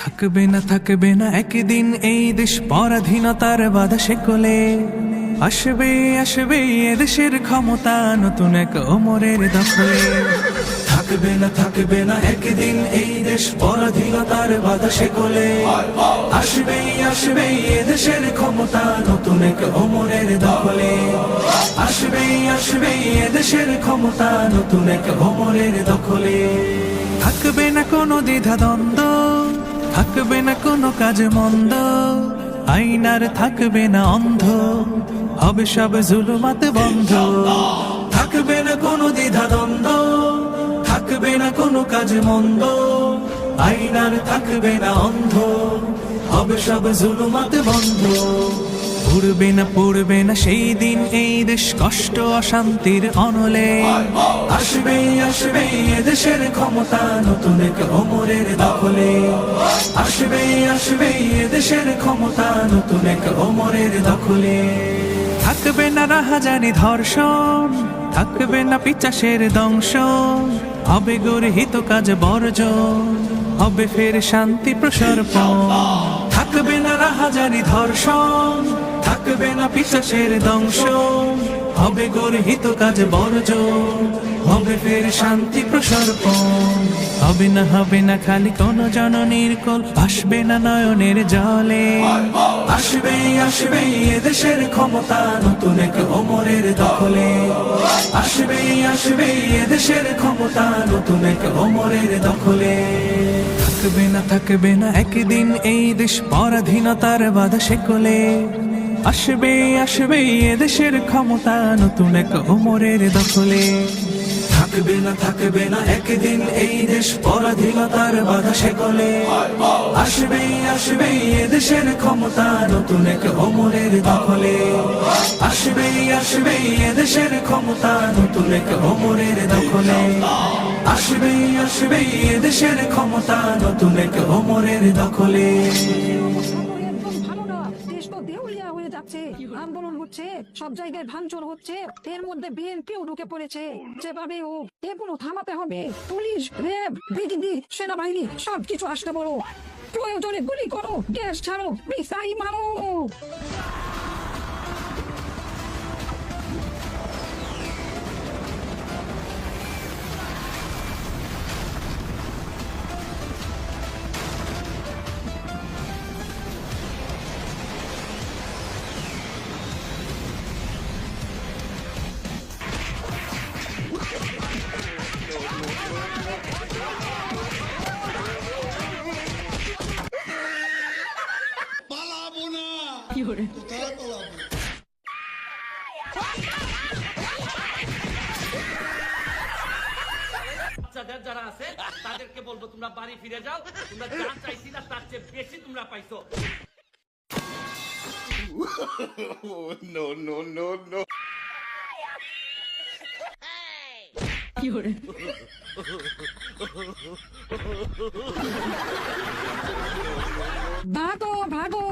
থাকবে না থাকবে না, একদিন এই দেশ পরাধীনতার বাধা শেকলে আসবে আসবে এদেশের ক্ষমতা নতুন এক ওমরের দখলে। থাকবে না থাকবে না, একদিন এই দেশ পরাধীনতার বাধা শেকলে আসবে আসবে এদেশের ক্ষমতা নতুন এক ওমরের দখলে। আসবে আসবে এদেশের ক্ষমতা নতুন এক ওমরের দখলে। থাকবে না কোনো দ্বিধা দ্বন্দ্ব থাকবে না কোনো কাজ মন্দ, আইনার থাকবে না অন্ধ, হবে সব জুলুমাত বন্ধ। থাকবে না কোনো দ্বিধা দ্বন্দ্ব থাকবে না কোনো কাজ মন্দ, আইনার থাকবে না অন্ধ, হবে সব জুলুমাত বন্ধ। উড়বে না, পড়বে না, সেই দিন এই দেশ কষ্ট, অশান্তির অনলে। আসবে আসবে এদেশের ক্ষমতা নতুন এক অমরের দখলে। আসবে আসবে এদেশের ক্ষমতা নতুন এক অমরের দখলে। থাকবে না রাহাজানি ধর্ষণ, থাকবে না পিচাসের দংশন, হবে গর্হিত কাজ বর্জন, হবে ফের শান্তি প্রসর্পণ। রাহাজানি ধর্ষণ, থাকবে না পিচাসের দংশন হবে গর্হিত কাজ বর্জন, হবে ফের শান্তি প্রসর্পণ। হবে না হবে না খালি কোন জননীর কোল আসবে না নয়নের জলে। আসবে আসবে এদেশের ক্ষমতা, নতুন এক ওমরের দখলে। আসবে আসবে এদেশের ক্ষমতা, নতুন এক ওমরের দখলে। থাকবে না থাকবে না একদিন এই দেশ পরাধীনতার বাধা কোলে আসবে আসবে এদেশের ক্ষমতা নতুন এক ওমরের দখলে। থাকবে না থাকবে না। একদিন এই দেশ পরাধীনতার বাধা শেকলে আসবে আসবে এদেশের ক্ষমতা, নতুন এক ওমরের দখলে। আসবে আসবে এদেশের ক্ষমতা, নতুন এক ওমরের দখলে। আসবে আসবে এদেশের ক্ষমতা, নতুন এক ওমরের দখলে। আন্দোলন হচ্ছে, সব জায়গায় ভাঙচুর হচ্ছে, এর মধ্যে বিএনপিও ঢুকে পড়েছে। যেভাবে ও এগুলো থামাতে হবে, পুলিশ, র্যাব বিজিবি সেনাবাহিনী, সবকিছু আসতে বলো। প্রয়োজনে গুলি করো, গ্যাস ছাড়ো মিসাই মারো। বাচ্চাদের যারা আছে তাদেরকে বলব তোমরা বাড়ি ফিরে যাও। তোমরা যা চাইছিলা তার চেয়ে বেশি তোমরা পাইছো। No no no no. ভাগো ভাগো।